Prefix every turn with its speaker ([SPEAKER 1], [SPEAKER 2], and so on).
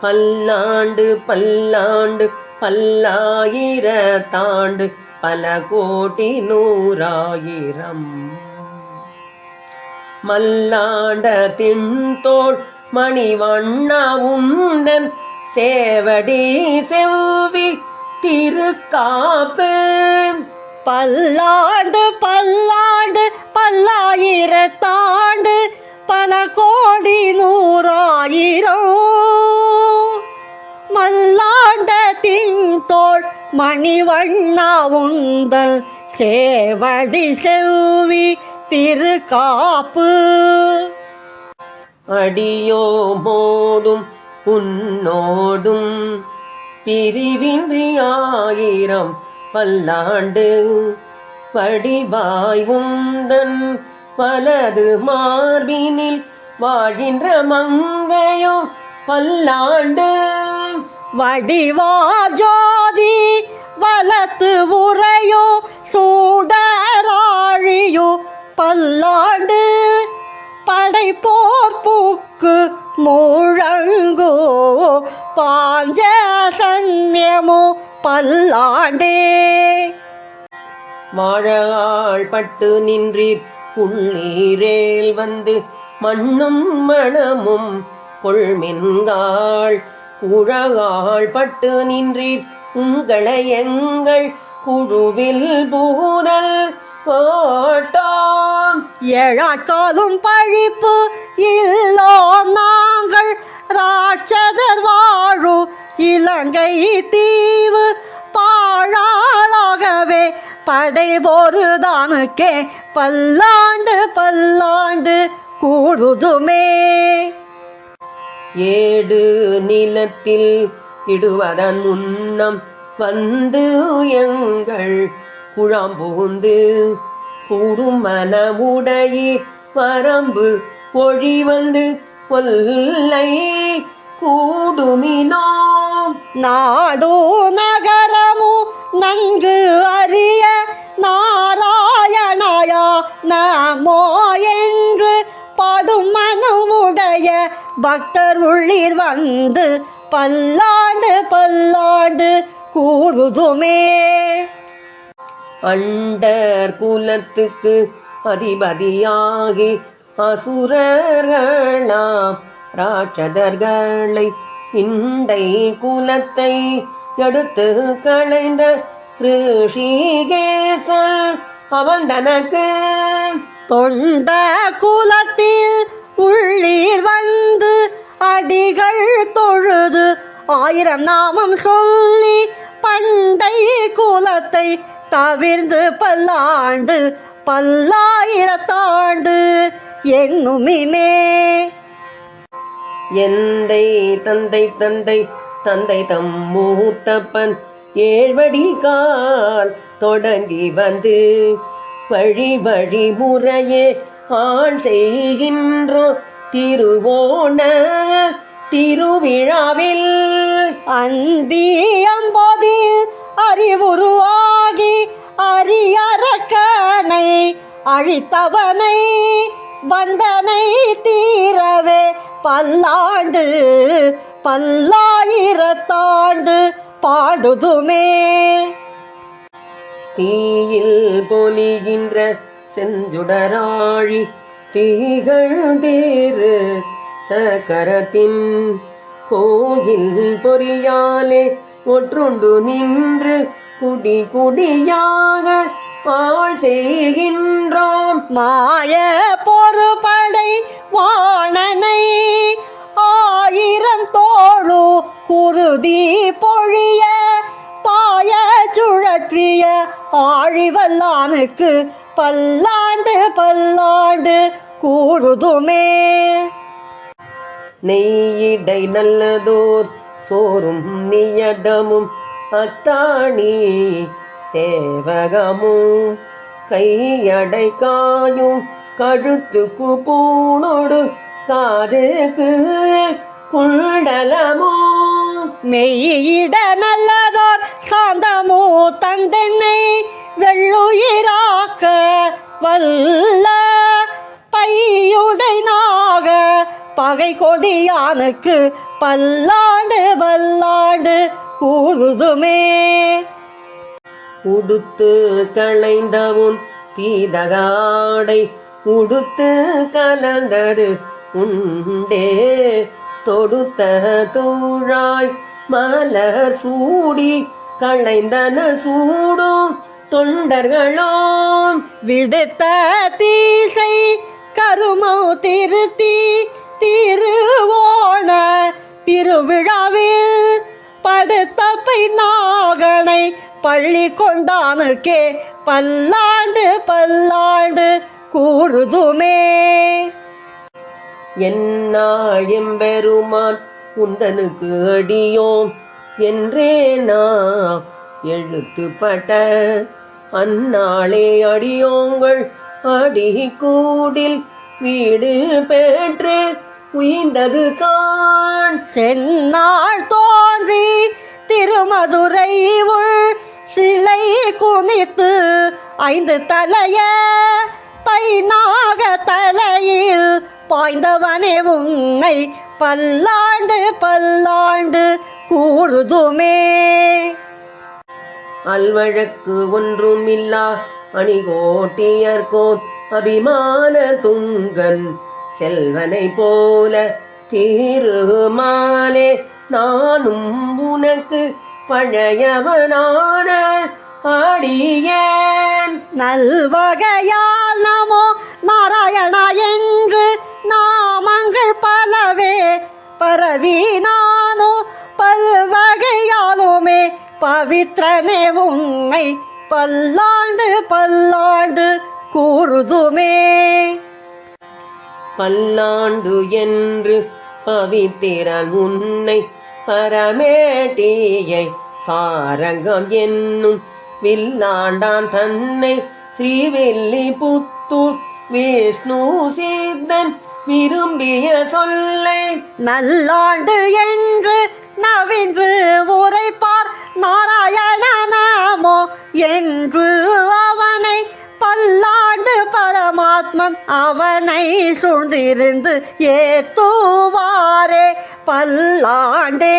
[SPEAKER 1] பல்லாண்டு பல்லாண்டு பல்லாயிர தாண்டு பல கோடி நூறாயிரம். மல்லாண்ட தின்தோள் மணிவண்ண உந்தன் சேவடி செவ்வி திருக்காப்பு.
[SPEAKER 2] பல்லாண்டு பல்லாண்டு பல்லாயிரத்தாண்டு மணிவண்ணா உந்தல் சேவடி செவ்வி திருக்காப்பு.
[SPEAKER 1] அடியோ மோடும் உன்னோடும் பிரிவின்றி ஆயிரம் பல்லாண்டு படிவாய் உந்தன் வலது மார்பினில் வாழ்கின்ற மங்கையோ பல்லாண்டு.
[SPEAKER 2] வடிவா ஜோதி வலத்து உரையோ சூடராழியோ பல்லாண்டு படைப்போர் பூக்கு மூழங்கோ பாஞ்ச சன்யமோ பல்லாண்டே.
[SPEAKER 1] வாழாள் பட்டு நின்றீர் உள்ளீரேல் வந்து மண்ணும் மணமும் கொள்மென்காள் குழகாள் பட்டு நின்றீர். உங்களை எங்கள் குழுவில் பூதல் ஓட்டாம்
[SPEAKER 2] ஏழாக்காலும் பழிப்பு இல்லோம் நாங்கள். ராட்சதர் வாழு இலங்கை தீவு. பாழாளாகவே படை போதுதானுக்கே பல்லாண்டு பல்லாண்டு கூடுதுமே.
[SPEAKER 1] ஏடு நிலத்தில் இடுவதன் முன்னம் வந்து எங்கள் குழம்புந்து கூடும் மனமுடையீர் வரம்பு ஒழி வந்து கொல்லை கூடுமினோ.
[SPEAKER 2] நாடோ நகரமு நன்கு அறிய பக்தர் உள்ளீர் வந்து பல்லாண்டு பல்லாண்டு கூடுதுமே.
[SPEAKER 1] அண்டர் குலத்துக்கு அதிபதியாகி அசுரர்களாம் ராட்சதர்களை இண்டை குலத்தை எடுத்து களைந்த ரிஷிகேசன் அவன் தனக்கு
[SPEAKER 2] தொண்ட குலத்தில் உள்ளீர் வந்து அடிகள் தொழுது ஆயிரம் நாமம் சொல்லி பண்டை குலத்தை தவிர்ந்து பல்லாண்டு பல்லாயிரத்தாண்டு என்னுமினே
[SPEAKER 1] எந்தை தந்தை தந்தை தந்தை தம் மூத்தப்பன் ஏழ்வடி கால் தொடங்கி வந்து வழி வழி முறையே ஆள் செய்கின்றோம் திருவோண திருவிழாவில்
[SPEAKER 2] அந்தியம்போதில் அறிவுருவாகி அரியறக்கனை அழித்தவனை வந்தனை தீரவே பல்லாண்டு பல்லாயிரத்தாண்டு பாடுதுமே.
[SPEAKER 1] தீயில் பொலிகின்ற செஞ்சுடராழி தீகள் தேரு சக்கரத்தின் கோயில் பொறியாலே ஒற்றுண்டு நின்று குடி குடியாக ஆள் செய்கின்றோம்.
[SPEAKER 2] மாய பொறுப்படை வாணனை ஆயிரம் தோழு குருதி பொழிய பாய சுழற்றிய ஆழிவல்லானுக்கு பல்லாண்டு பல்லாண்டு கூடுதுமே
[SPEAKER 1] நெய்யிடை நல்லதோர் சோறும் நியதமும் அத்தாணி சேவகமும் கையடை காயும் கழுத்துக்கு பூணோடு காதுக்கு குண்டலமோ.
[SPEAKER 2] மெய்யிட நல்லதோர் சாந்தமோ தந்தென்னை வெள்ளுயிராக்க வல்ல பையுடை நாக பகை கொடியானுக்கு பல்லாண்டு வல்லாண்டு கூறுதுமே.
[SPEAKER 1] உடுத்து களைந்தவும் தீதகாடை உடுத்து கலந்தது உண்டே. தொடுத்த தூழாய் மலர் சூடி களைந்தன சூடும் தொண்டர்களோ
[SPEAKER 2] விடுத்த தீசை கருமௌ திருத்தி திருவோண திருவிழாவில் படுத்த நாகனை பள்ளி கொண்டானுக்கே பல்லாண்டு பல்லாண்டு கூறுதுமே.
[SPEAKER 1] என்னாள் எம்பெருமான் உந்தனுக்கு அடியோம் என்றே நான் எழுத்துப்பட்ட அந்நாளே அடியோங்கள் அடி கூடில் வீடு பெற்று உயிர்ந்தது கான்
[SPEAKER 2] சென்னாள் தோன்றி திருமதுரை உள் சிலை குனித்து ஐந்து தலைய பைனாக தலையில் பாய்ந்தவனே உன்னை பல்லாண்டு பல்லாண்டு கூறுதுமே.
[SPEAKER 1] அல்வழக்கு ஒன்றுமில்லா அணிகோட்டியர்கோன் அபிமான துங்கன் செல்வனை போல திருமாலே நானும் உனக்கு பழையவனான அடியேன்
[SPEAKER 2] நல்வகையால் பவித்ரனே உன்னை பல்லாண்டு பல்லாண்டு கூறுதுமே.
[SPEAKER 1] பல்லாண்டு என்று பவித்திரன் உன்னை பரமேட்டியை சாரங்கம் என்னும் வில்லாண்டான் தன்னை ஸ்ரீவில்லி புத்தூர் விஷ்ணு சித்தன் விரும்பிய சொல்லை.
[SPEAKER 2] நல்லாண்டு என்று நவின்று உரைப்பார் நாராயண நாமோ என்று அவனை பல்லாண்டு பரமாத்மன் அவனை சூழ்ந்திருந்து ஏத்துவாரே பல்லாண்டே.